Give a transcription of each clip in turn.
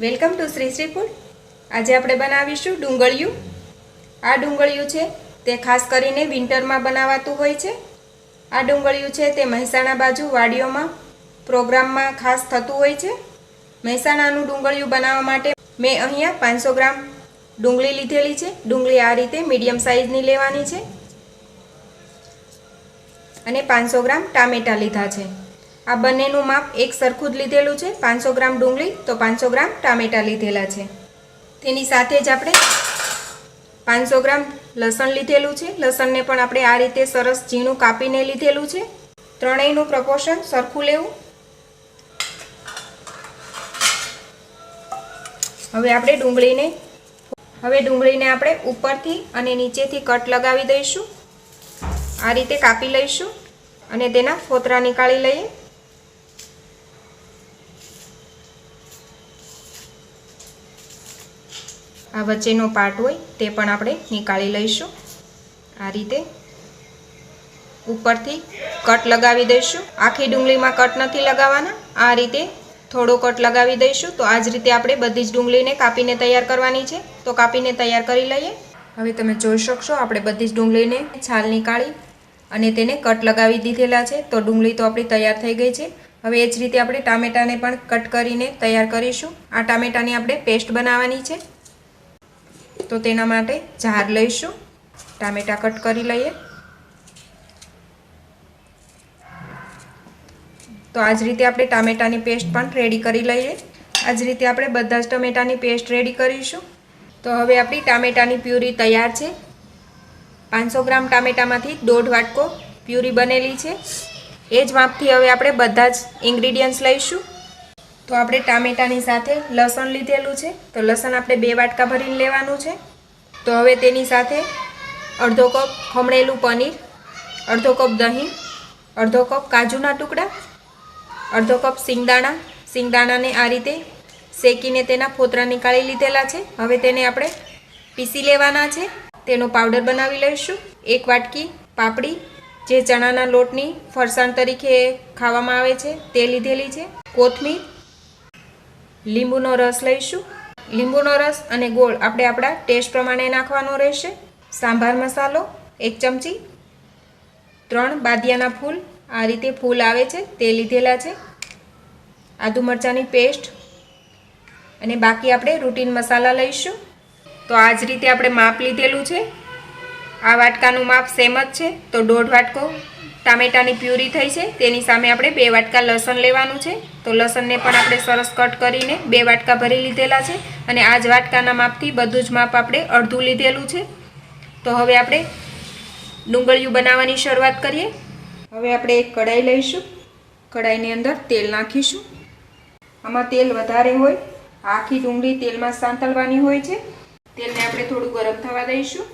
Welcome to Shri Shri food. આજે આપણે બનાવીશું ડુંગળિયું. આ ડુંગળિયું છે, તે ખાસ કરીને વિન્ટરમાં બનાવાતું હોય છે. આ ડુંગળિયું છે, તે મહેસાણા બાજુ વાડીઓમાં, પ્રોગ્રામમાં ખાસ થતું હોય છે. મહેસાણાનું ડુંગળિયું બનાવવા માટે મેં અહીંયા પાંચસો ગ્રામ ડુંગળી લીધેલી છે. ડુંગળી આ રીતે મીડિયમ સાઇઝની લેવાની છે. અને પાંચસો ગ્રામ ટામેટાં લીધા છે. આ બંનેનું માપ એક સરખું જ લીધેલું છે. પાંચસો ગ્રામ ડુંગળી, તો પાંચસો ગ્રામ ટામેટાં લીધેલા છે. તેની સાથે જ આપણે પાંચસો ગ્રામ લસણ લીધેલું છે. લસણને પણ આપણે આ રીતે સરસ ઝીણું કાપીને લીધેલું છે. ત્રણેયનું પ્રપોર્શન સરખું લેવું. હવે આપણે ડુંગળીને, હવે ડુંગળીને આપણે ઉપરથી અને નીચેથી કટ લગાવી દઈશું. આ રીતે કાપી લઈશું અને તેના ફોતરા નીકાળી લઈએ. આ વચ્ચેનો પાર્ટ હોય તે પણ આપણે નીકાળી લઈશું. આ રીતે ઉપરથી કટ લગાવી દઈશું. આખી ડુંગળીમાં કટ નથી લગાવવાના. આ રીતે થોડો કટ લગાવી દઈશું. તો આ જ રીતે આપણે બધી જ ડુંગળીને કાપીને તૈયાર કરવાની છે. તો કાપીને તૈયાર કરી લઈએ. હવે તમે જોઈ શકશો, આપણે બધી જ ડુંગળીને છાલ નીકાળી અને તેને કટ લગાવી દીધેલા છે. તો ડુંગળી તો આપણી તૈયાર થઈ ગઈ છે. હવે એ જ રીતે આપણે ટામેટાને પણ કટ કરીને તૈયાર કરીશું. આ ટામેટાની આપણે પેસ્ટ બનાવવાની છે. તો તેના માટે જાર લઈશું. ટામેટા કટ કરી લઈએ. તો આ જ રીતે આપણે ટામેટાની પેસ્ટ પણ રેડી કરી લઈએ. આ જ રીતે આપણે બધા જ ટમેટાની પેસ્ટ રેડી કરીશું. તો હવે આપણી ટામેટાની પ્યુરી તૈયાર છે. પાંચસો ગ્રામ ટામેટામાંથી દોઢ વાટકો પ્યુરી બનેલી છે. એ જ માપથી હવે આપણે બધા જ ઇન્ગ્રીડિયન્ટ્સ લઈશું. તો આપણે ટામેટાની સાથે લસણ લીધેલું છે. તો લસણ આપણે બે વાટકા ભરીને લેવાનું છે. તો હવે તેની સાથે અડધો કપ ખમણેલું પનીર, અડધો કપ દહીં, અડધો કપ કાજુના ટુકડા, અડધો કપ સિંગદાણા સિંગદાણાને આ રીતે શેકીને તેના ફોતરા નીકાળી લીધેલા છે. હવે તેને આપણે પીસી લેવાના છે. તેનો પાવડર બનાવી લઈશું. એક વાટકી પાપડી, જે ચણાના લોટની ફરસાણ તરીકે ખાવામાં આવે છે, તે લીધેલી છે. કોથમીર લીંબુનો રસ લઈશું. લીંબુનો રસ અને ગોળ આપણે આપણા ટેસ્ટ પ્રમાણે નાખવાનો રહેશે. સાંભાર મસાલો એક ચમચી. ત્રણ બાદિયાના ફૂલ. આ રીતે ફૂલ આવે છે, તે લીધેલા છે. આદુ મરચાંની પેસ્ટ. અને બાકી આપણે રૂટીન મસાલા લઈશું. તો આ જ રીતે આપણે માપ લીધેલું છે. આ વાટકાનું માપ સેમ જ છે. તો દોઢ વાટકો ટામેટાની પ્યુરી થઈ છે. તેની સામે આપણે બે વાટકા લસણ લેવાનું છે. તો લસણને પણ આપણે સરસ કટ કરીને બે વાટકા ભરી લીધેલા છે અને આ જ વાટકાના માપથી બધું જ માપ આપણે અડધું લીધેલું છે. તો હવે આપણે ડુંગળીયું બનાવવાની શરૂઆત કરીએ. હવે આપણે એક કઢાઈ લઈશું. કઢાઈની અંદર તેલ નાખીશું. આમાં તેલ વધારે હોય, આખી ડુંગળી તેલમાં સાંતળવાની હોય છે. તેલને આપણે થોડું ગરમ થવા દઈશું.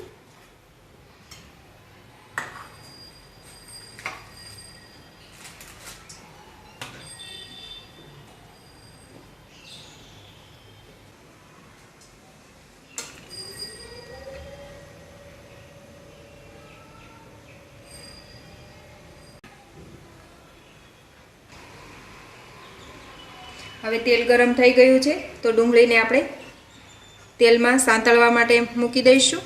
હવે તેલ ગરમ થઈ ગયું છે, તો ડુંગળીને આપણે તેલમાં સાંતળવા માટે મૂકી દઈશું.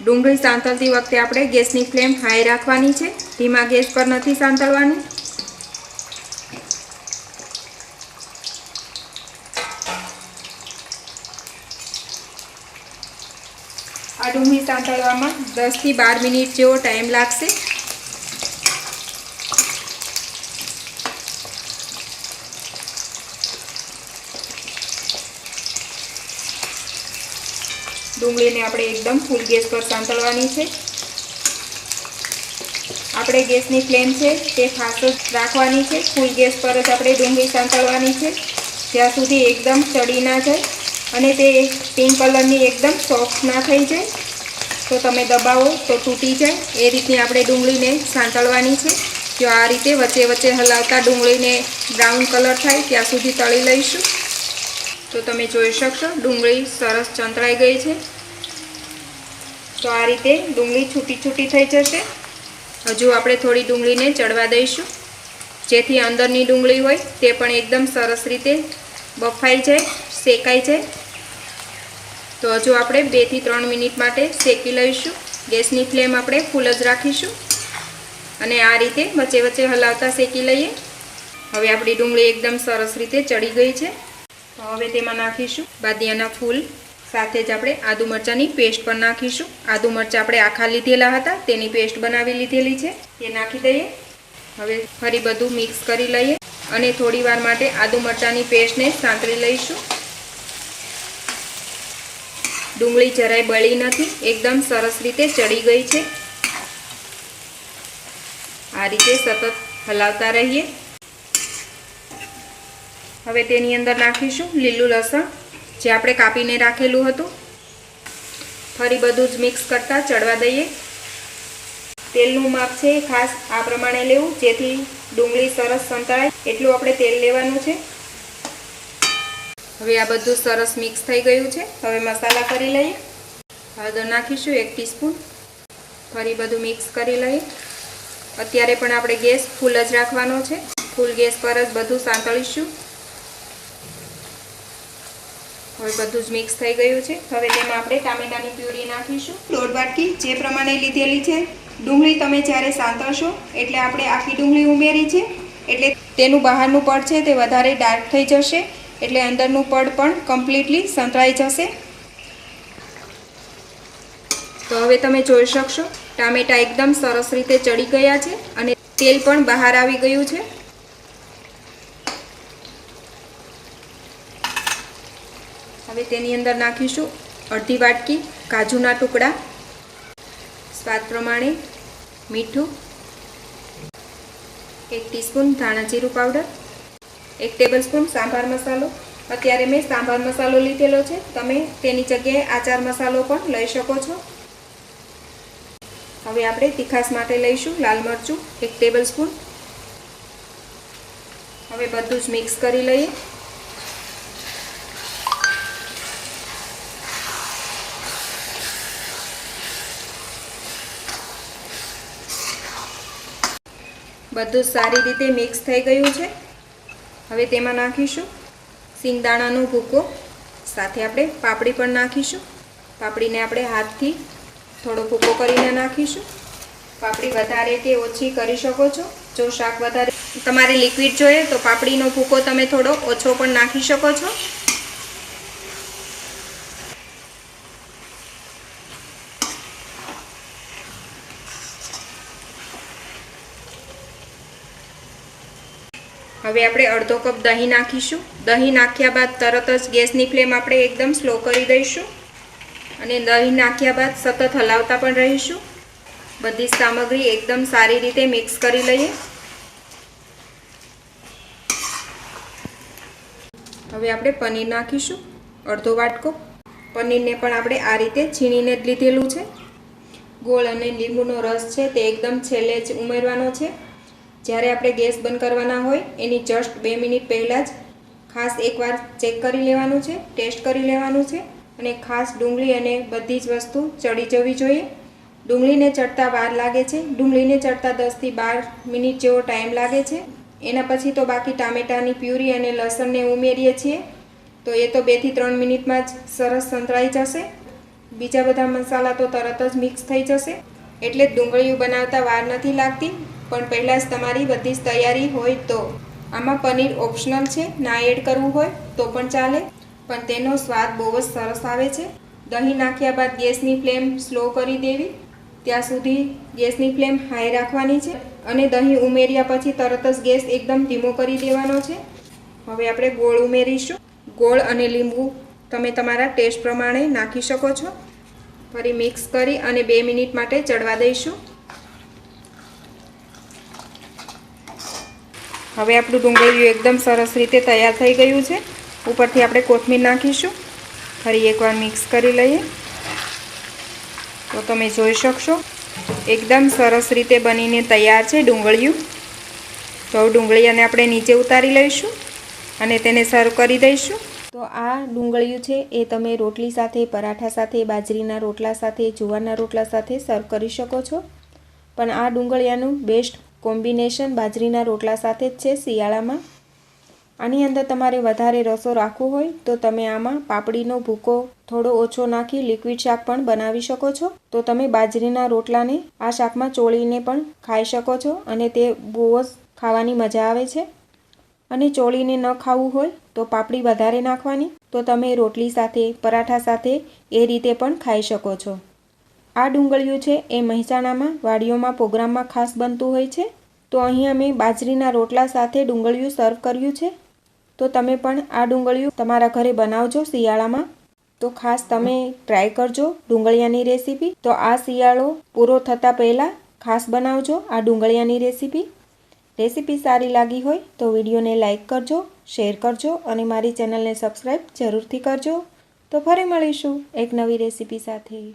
ડુંગળી સાંતળતી વખતે આપણે ગેસની ફ્લેમ હાઈ રાખવાની છે, ધીમા ગેસ પર નથી સાંતળવાની. આ ડુંગળી સાંતળવામાં દસથી બાર મિનિટ જેવો ટાઈમ લાગશે. ડુંગળીને આપણે એકદમ ફૂલ ગેસ પર સાંતળવાની છે. આપણે ગેસની ફ્લેમ છે તે ફાસ્ટ રાખવાની છે. ફૂલ ગેસ પર જ આપણે ડુંગળી સાંતળવાની છે. જ્યાં સુધી એકદમ ચડી ના જાય અને તે પિંક કલરની એકદમ સોફ્ટ ના થઈ જાય, તો તમે દબાવો તો તૂટી જાય. એ રીતની આપણે ડુંગળીને સાંતળવાની છે. જો આ રીતે વચ્ચે વચ્ચે હલાવતા ડુંગળીને બ્રાઉન કલર થાય ત્યાં સુધી તળી લઈશું. તો તમે જોઈ શકશો ડુંગળી સરસ ચંતળાઈ ગઈ છે. તો આ રીતે ડુંગળી છૂટી છૂટી થઈ જશે. હજુ આપણે થોડી ડુંગળીને ચડવા દઈશું. જેથી અંદરની ડુંગળી હોય તે પણ એકદમ સરસ રીતે બફાઈ જાય, શેકાઈ જાય. તો હજુ આપણે બેથી ત્રણ મિનિટ માટે શેકી લઈશું. ગેસની ફ્લેમ આપણે ફૂલ જ રાખીશું. અને આ રીતે વચ્ચે વચ્ચે હલાવતા શેકી લઈએ. હવે આપણી ડુંગળી એકદમ સરસ રીતે ચડી ગઈ છે. તો હવે તેમાં નાખીશું બાદિયાના ફૂલ. સાથે જ આપણે આદુ મરચાંની પેસ્ટ પણ નાખીશું. આદુ મરચાં આપણે આખા લીધેલા હતા, તેની પેસ્ટ બનાવી લીધેલી છે. તે નાખી દઈએ. હવે ફરી બધું મિક્સ કરી લઈએ અને થોડી વાર માટે આદુ મરચાંની પેસ્ટને સાંતળી લઈશું. ડુંગળી જરાય બળી નથી, એકદમ સરસ રીતે ચડી ગઈ છે. આ રીતે સતત હલાવતા રહીએ. હવે તેની અંદર નાખીશું લીલું લસણ. જે આપણે કાપીને રાખેલું હતું. ફરી બધું જ મિક્સ કરતાં ચડવા દઈએ. તેલનું માપ છે ખાસ આ પ્રમાણે લેવું, જેથી ડુંગળી સરસ સંતળાય. એટલું આપણે તેલ લેવાનું છે. હવે આ બધું સરસ મિક્સ થઈ ગયું છે. હવે મસાલા કરી લઈએ. હળદર નાખીશું એક ટીસ્પૂન. ફરી બધું મિક્સ કરી લઈએ. અત્યારે પણ આપણે ગેસ ફૂલ જ રાખવાનો છે. ફૂલ ગેસ પર જ બધું સાંતળીશું. હવે બધું જ મિક્સ થઈ ગયું છે. હવે તેમાં આપણે ટામેટાની પ્યુરી નાખીશું. દોઢ વાટકી જે પ્રમાણે લીધેલી છે. ડુંગળી તમે જ્યારે સાંતળશો, એટલે આપણે આખી ડુંગળી ઉમેરી છે. એટલે તેનું બહારનું પડ છે તે વધારે ડાર્ક થઈ જશે. એટલે અંદરનું પડ પણ કમ્પ્લીટલી સંતળાઈ જશે. તો હવે તમે જોઈ શકશો, ટામેટા એકદમ સરસ રીતે ચડી ગયા છે અને તેલ પણ બહાર આવી ગયું છે. હવે તેની અંદર નાખીશું અડધી વાટકી કાજુના ટુકડા, સ્વાદ પ્રમાણે મીઠું, એક ટીસ્પૂન ધાણા જીરું પાવડર, એક ટેબલ સ્પૂન સાંભાર મસાલો. અત્યારે મેં સાંભાર મસાલો લીધેલો છે. તમે તેની જગ્યાએ આચાર મસાલો પણ લઈ શકો છો. હવે આપણે તીખાસ માટે લઈશું લાલ મરચું, એક ટેબલ સ્પૂન. હવે બધું જ મિક્સ કરી લઈએ. બધું સારી રીતે મિક્સ થઈ ગયું છે. હવે તેમાં નાખીશું સિંગદાણાનો ભૂકો. સાથે આપણે પાપડી પણ નાખીશું. પાપડીને આપણે હાથથી થોડો ભૂકો કરીને નાખીશું. પાપડી વધારે કે ઓછી કરી શકો છો. જો શાક વધારે તમારે લિક્વિડ જોઈએ તો પાપડીનો ભૂકો તમે થોડો ઓછો પણ નાખી શકો છો. હવે આપણે અડધો કપ દહીં નાખીશું. દહીં નાખ્યા બાદ તરત જ ગેસની ફ્લેમ આપણે એકદમ સ્લો કરી દઈશું. અને દહીં નાખ્યા બાદ સતત હલાવતા પણ રહીશું. બધી સામગ્રી એકદમ સારી રીતે મિક્સ કરી લઈએ. હવે આપણે પનીર નાખીશું. અડધો વાટકો. પનીરને પણ આપણે આ રીતે છીણીને જ લીધેલું છે. ગોળ અને લીંબુનો રસ છે તે એકદમ છેલ્લે જ ઉમેરવાનો છે. જ્યારે આપણે ગેસ બંધ કરવાના હોય, એની જસ્ટ બે મિનિટ પહેલાં જ ખાસ એકવાર ચેક કરી લેવાનું છે, ટેસ્ટ કરી લેવાનું છે અને ખાસ ડુંગળી અને બધી જ વસ્તુ ચડી જવી જોઈએ. ડુંગળીને ચડતા વાર લાગે છે. ડુંગળીને ચડતા દસથી બાર મિનિટ જેવો ટાઈમ લાગે છે. એના પછી તો બાકી ટામેટાની પ્યુરી અને લસણને ઉમેરીએ છીએ. તો એ તો બેથી ત્રણ મિનિટમાં જ સરસ સંતળાઈ જશે. બીજા બધા મસાલા તો તરત જ મિક્સ થઈ જશે. એટલે જ ડુંગળીઓ બનાવતા વાર નથી લાગતી. પણ પહેલાં જ તમારી બધી જ તૈયારી હોય તો આમાં પનીર ઓપ્શનલ છે, ના એડ કરવું હોય તો પણ ચાલે. પણ તેનો સ્વાદ બહુ જ સરસ આવે છે. દહીં નાખ્યા બાદ ગેસની ફ્લેમ સ્લો કરી દેવી. ત્યાં સુધી ગેસની ફ્લેમ હાઈ રાખવાની છે અને દહીં ઉમેર્યા પછી તરત જ ગેસ એકદમ ધીમો કરી દેવાનો છે. હવે આપણે ગોળ ઉમેરીશું. ગોળ અને લીંબુ તમે તમારા ટેસ્ટ પ્રમાણે નાખી શકો છો. ફરી મિક્સ કરી અને બે મિનિટ માટે ચડવા દઈશું. હવે આપણું ડુંગળીયું એકદમ સરસ રીતે તૈયાર થઈ ગયું છે. ઉપરથી આપણે કોથમીર નાખીશું. ફરી એકવાર મિક્સ કરી લઈએ. તો તમે જોઈ શકશો, એકદમ સરસ રીતે બનીને તૈયાર છે ડુંગળીયું. તો ડુંગળીયાને આપણે નીચે ઉતારી લઈશું અને તેને સર્વ કરી દઈશું. તો આ ડુંગળીયું છે એ તમે રોટલી સાથે, પરાઠા સાથે, બાજરીના રોટલા સાથે, જુવારના રોટલા સાથે સર્વ કરી શકો છો. પણ આ ડુંગળીયાનું બેસ્ટ કોમ્બિનેશન બાજરીના રોટલા સાથે જ છે શિયાળામાં. આની અંદર તમારે વધારે રસો રાખવો હોય તો તમે આમાં પાપડીનો ભૂકો થોડો ઓછો નાખી લિક્વિડ શાક પણ બનાવી શકો છો. તો તમે બાજરીના રોટલાને આ શાકમાં ચોળીને પણ ખાઈ શકો છો અને તે બહુ જ ખાવાની મજા આવે છે. અને ચોળીને ન ખાવું હોય તો પાપડી વધારે નાખવાની. તો તમે રોટલી સાથે, પરાઠા સાથે એ રીતે પણ ખાઈ શકો છો. આ ડુંગળીયું છે એ મહેસાણામાં વાડીઓમાં પ્રોગ્રામમાં ખાસ બનતું હોય છે. તો અહીં અમે બાજરીના રોટલા સાથે ડુંગળીયું સર્વ કર્યું છે. તો તમે પણ આ ડુંગળીયું તમારા ઘરે બનાવજો શિયાળામાં. તો ખાસ તમે ટ્રાય કરજો ડુંગળિયાની રેસીપી. તો આ શિયાળો પૂરો થતાં પહેલાં ખાસ બનાવજો આ ડુંગળિયાની રેસીપી. રેસીપી સારી લાગી હોય તો વિડીયોને લાઇક કરજો, શેર કરજો અને મારી ચેનલને સબસ્ક્રાઈબ જરૂરથી કરજો. તો ફરી મળીશું એક નવી રેસીપી સાથે.